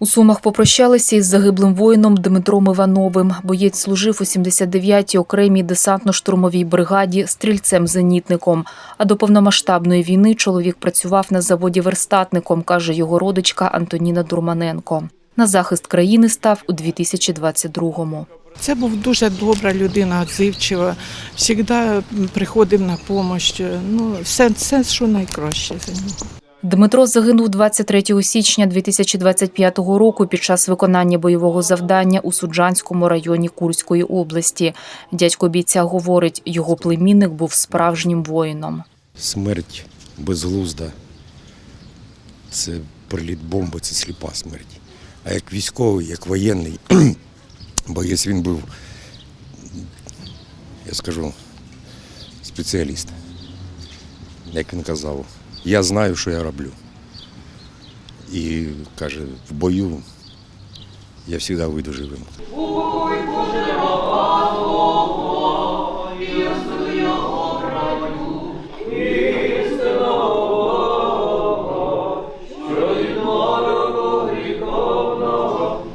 У Сумах попрощалися із загиблим воїном Дмитром Івановим. Боєць служив у 79-й окремій десантно-штурмовій бригаді стрільцем-зенітником. А до повномасштабної війни чоловік працював на заводі верстатником, каже його родичка Антоніна Дурманенко. На захист країни став у 2022-му. Це був дуже добра людина, відзивчива, завжди приходив на допомогу. Ну, все, все, що найкраще за нього. Дмитро загинув 23 січня 2025 року під час виконання бойового завдання у Суджанському районі Курської області. Дядько бійця говорить, його племінник був справжнім воїном. Смерть безглузда. Це приліт бомби, це сліпа смерть. А як військовий, як воєнний, боєць він був, я скажу, спеціаліст. Як він казав, я знаю, що я роблю. І каже, в бою я завжди вийду живим.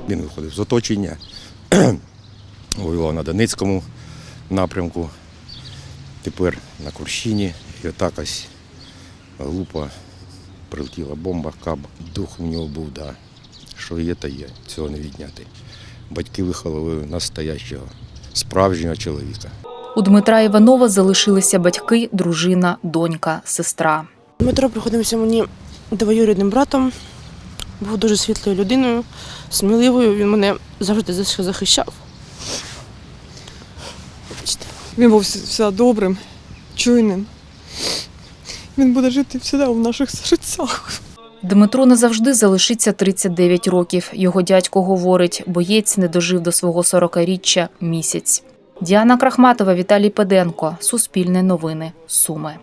Він виходив з оточення, воював на Донецькому напрямку, тепер на Курщині. І отак ось глупо прилетіла бомба, каб. Дух у нього був, да. що є, то є, цього не відняти. Батьки виховали настоящого, справжнього чоловіка. У Дмитра Іванова залишилися батьки, дружина, донька, сестра. Дмитро приходився мені двоюрідним братом, був дуже світлою людиною, сміливою. Він мене завжди зах- захищав. Він був завжди добрим, чуйним. Він буде жити всіда в наших серцях. Дмитро назавжди залишиться 39 років. Його дядько говорить, боєць не дожив до свого 40-річчя місяць. Діана Крахматова, Віталій Педенко. Суспільне новини. Суми.